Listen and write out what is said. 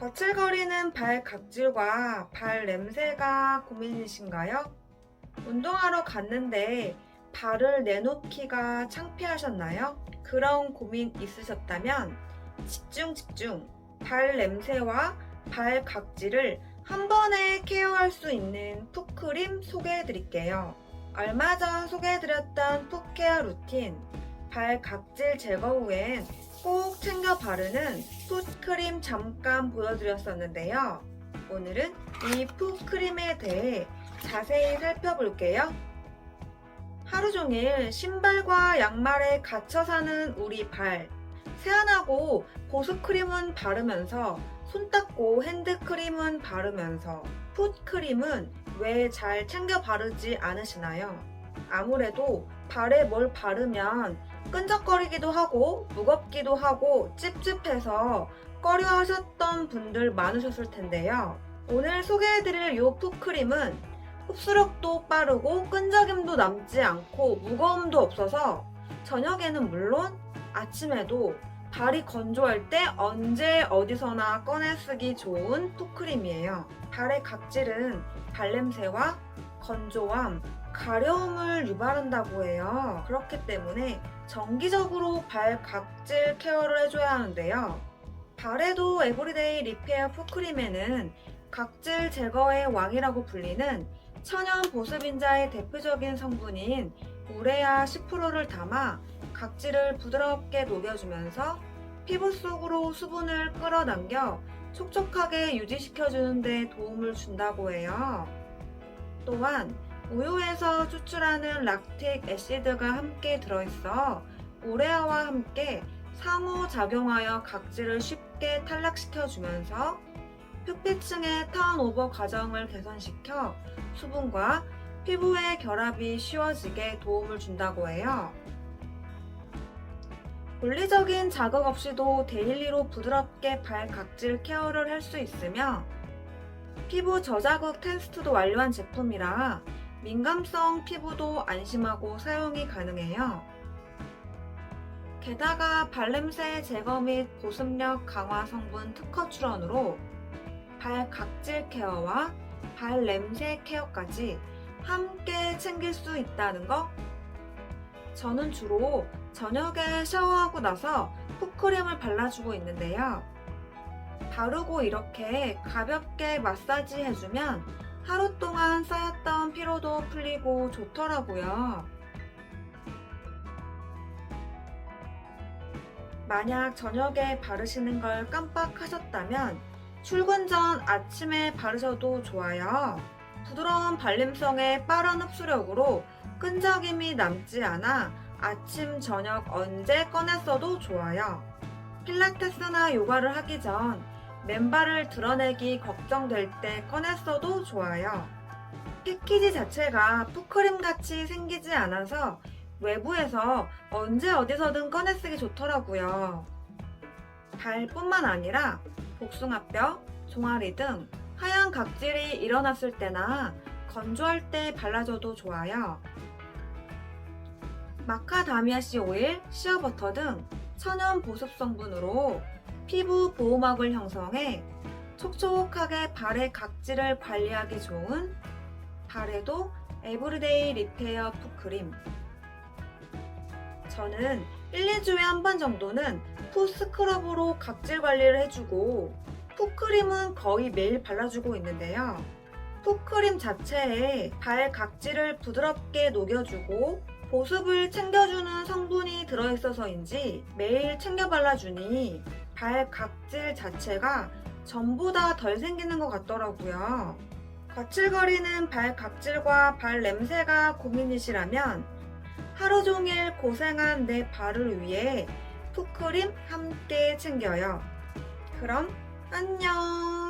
거칠거리는 발 각질과 발 냄새가 고민이신가요? 운동하러 갔는데 발을 내놓기가 창피하셨나요? 그런 고민 있으셨다면 집중 집중 발 냄새와 발 각질을 한 번에 케어할 수 있는 풋크림 소개해 드릴게요. 얼마 전 소개해드렸던 풋케어 루틴 발 각질 제거 후엔 꼭 챙겨 바르는 풋크림 잠깐 보여드렸었는데요. 오늘은 이 풋크림에 대해 자세히 살펴볼게요. 하루 종일 신발과 양말에 갇혀 사는 우리 발. 세안하고 보습크림은 바르면서 손 닦고 핸드크림은 바르면서 풋크림은 왜 잘 챙겨 바르지 않으시나요? 아무래도 발에 뭘 바르면 끈적거리기도 하고 무겁기도 하고 찝찝해서 꺼려 하셨던 분들 많으셨을 텐데요. 오늘 소개해드릴 이 풋크림은 흡수력도 빠르고 끈적임도 남지 않고 무거움도 없어서 저녁에는 물론 아침에도 발이 건조할 때 언제 어디서나 꺼내 쓰기 좋은 풋크림이에요. 발의 각질은 발냄새와 건조함, 가려움을 유발한다고 해요. 그렇기 때문에 정기적으로 발 각질 케어를 해줘야 하는데요. 발에도 에브리데이 리페어 풋크림에는 각질 제거의 왕이라고 불리는 천연 보습인자의 대표적인 성분인 우레아 10%를 담아 각질을 부드럽게 녹여주면서 피부 속으로 수분을 끌어당겨 촉촉하게 유지시켜주는 데 도움을 준다고 해요. 또한 우유에서 추출하는 락틱 애시드가 함께 들어있어 우레아와 함께 상호작용하여 각질을 쉽게 탈락시켜주면서 표피층의 턴오버 과정을 개선시켜 수분과 피부의 결합이 쉬워지게 도움을 준다고 해요. 물리적인 자극 없이도 데일리로 부드럽게 발 각질 케어를 할 수 있으며 피부 저자극 테스트도 완료한 제품이라 민감성 피부도 안심하고 사용이 가능해요. 게다가 발냄새 제거 및 보습력 강화 성분 특허 출원으로 발 각질 케어와 발 냄새 케어까지 함께 챙길 수 있다는 거? 저는 주로 저녁에 샤워하고 나서 풋크림을 발라주고 있는데요. 바르고 이렇게 가볍게 마사지 해주면 하루 동안 쌓였던 피로도 풀리고 좋더라고요. 만약 저녁에 바르시는 걸 깜빡하셨다면 출근 전 아침에 바르셔도 좋아요. 부드러운 발림성의 빠른 흡수력으로 끈적임이 남지 않아 아침, 저녁 언제 꺼내 써도 좋아요. 필라테스나 요가를 하기 전 맨발을 드러내기 걱정될 때 꺼내 써도 좋아요. 패키지 자체가 푸크림 같이 생기지 않아서 외부에서 언제 어디서든 꺼내 쓰기 좋더라고요. 발뿐만 아니라 복숭아뼈, 종아리 등 하얀 각질이 일어났을 때나 건조할 때 발라줘도 좋아요. 마카다미아씨 오일, 시어버터 등 천연 보습 성분으로 피부 보호막을 형성해 촉촉하게 발의 각질을 관리하기 좋은 발에도 에브리데이 리페어 풋크림. 저는 1, 2주에 한 번 정도는 풋 스크럽으로 각질 관리를 해주고 풋크림은 거의 매일 발라주고 있는데요. 풋크림 자체에 발 각질을 부드럽게 녹여주고 보습을 챙겨주는 성분이 들어있어서인지 매일 챙겨 발라주니 발 각질 자체가 전보다 덜 생기는 것 같더라고요. 거칠거리는 발 각질과 발 냄새가 고민이시라면 하루 종일 고생한 내 발을 위해 풋크림 함께 챙겨요. 그럼 안녕!